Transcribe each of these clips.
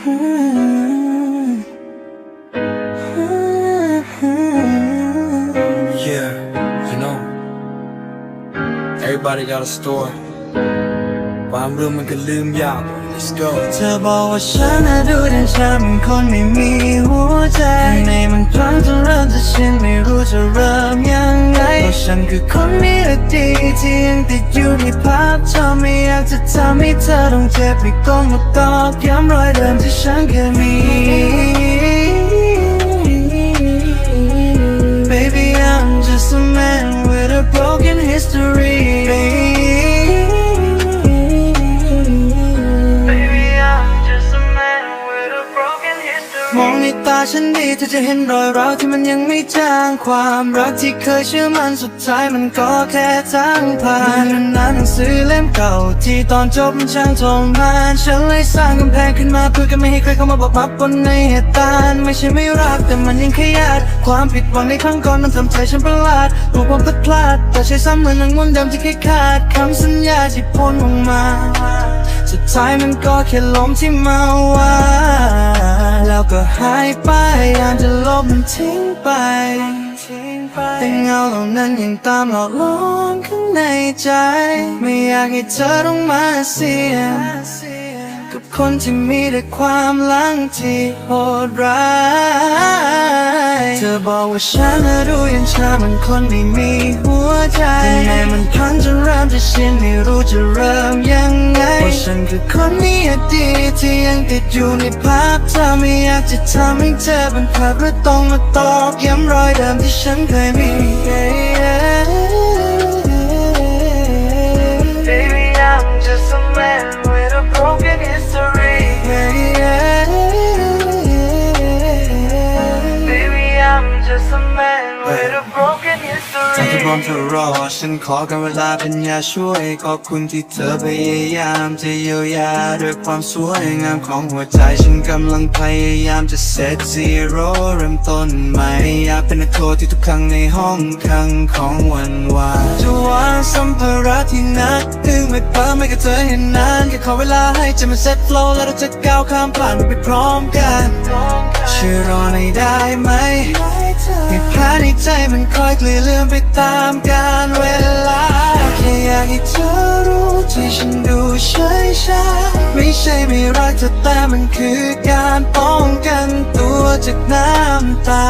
Yeah, you know, everybody got a story. ความเรื่องมันก็ลืมยาก Let's go เธอบอกว่าฉันน่ะดูแต่ฉันเป็นคนไม่มีหัวใจข้างในมันพลังจนเริ่มจะชินไม่รู้จะเริ่ม ฉันคือคนมีอดีตที่ยังติดอยู่ในภาพเธอไม่อยากจะทำให้เธอต้องเจ็บไม่ต้องมาตอกย้ำรอยเดิมที่ฉันเคยมี Baby I'm just a man with a broken history ในตาฉันดีเธอจะเห็นรอยร้าวที่มันยังไม่จางความรักที่เคยเชื่อมันสุดท้ายมันก็แค่ทางผ่านมันนหนังสือเล่มเก่าที่ตอนจบมันช่างทรมานฉันเลยสร้างกำแพงขึ้นมาเพื่อกันไม่ให้ใครเข้ามาบอกพับปนในเหตุการณ์ไม่ใช่ไม่รักแต่มันยังขยาดความผิดหวังในครั้งก่อนมันทำใจฉันประหลาดรู้คว่าผิดพลาดแต่ใช้ซ้ำเหมือนนังมนต์ดิมที่เคยขาดคำสัญญาที่พ้นออกมา สุดท้ายมันก็แค่ลมที่มาว่า แล้วก็หายไปอยากจะลบมันทิ้งไป แต่เงาเหล่านั้นยังตามหลอกหลอนข้างในใจ ไม่อยากให้เธอต้องมาเสีย กับคนที่มีแต่ความลังที่โหดร้าย เธอบอกว่าฉันน่ะรู้ยันชามันคนไม่มีหัวใจแต่ในมันพันจะเริ่มจะชินไม่รู้จะเริ่มยังไงว่าฉันคือคนนี้อดีตที่ยังติดอยู่ในภาพเธอไม่อยากจะทำให้เธอเป็นภาพหรือต้องมาตอกย้ำรอยเดิมที่ฉันเคยมี จากที่พร้อมจะรอ ฉันขอกันเวลาเป็นยาช่วย ขอบคุณที่เธอพยายามจะเยียวยาด้วยความสวยงามของหัวใจ ฉันกำลังพยายามจะเซตซีโร่เริ่มต้นใหม่อยากเป็นนักโทษที่ทุกครั้งในห้องขังของวัน ไม่เพิ่มไม่กับเธอเห็นนานแค่ขอเวลาให้ใจมัน set flow แล้วเราจะก้าวข้ามผ่านมันไปพร้อมกันช่วยรอหน่อยได้ไหมให้แผลในใจมันค่อยกลืนเลือนไปตามกาลเวลาแค่อยากให้เธอรู้ที่ฉันดูเฉยชาไม่ใช่ไม่รักเธอแต่มันคือการป้องกันตัวจากน้ำตา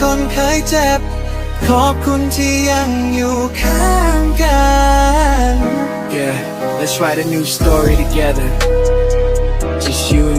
คนเคยเจ็บ ขอบคุณที่ยังอยู่ข้างกัน Yeah let's write a new story together. Just you and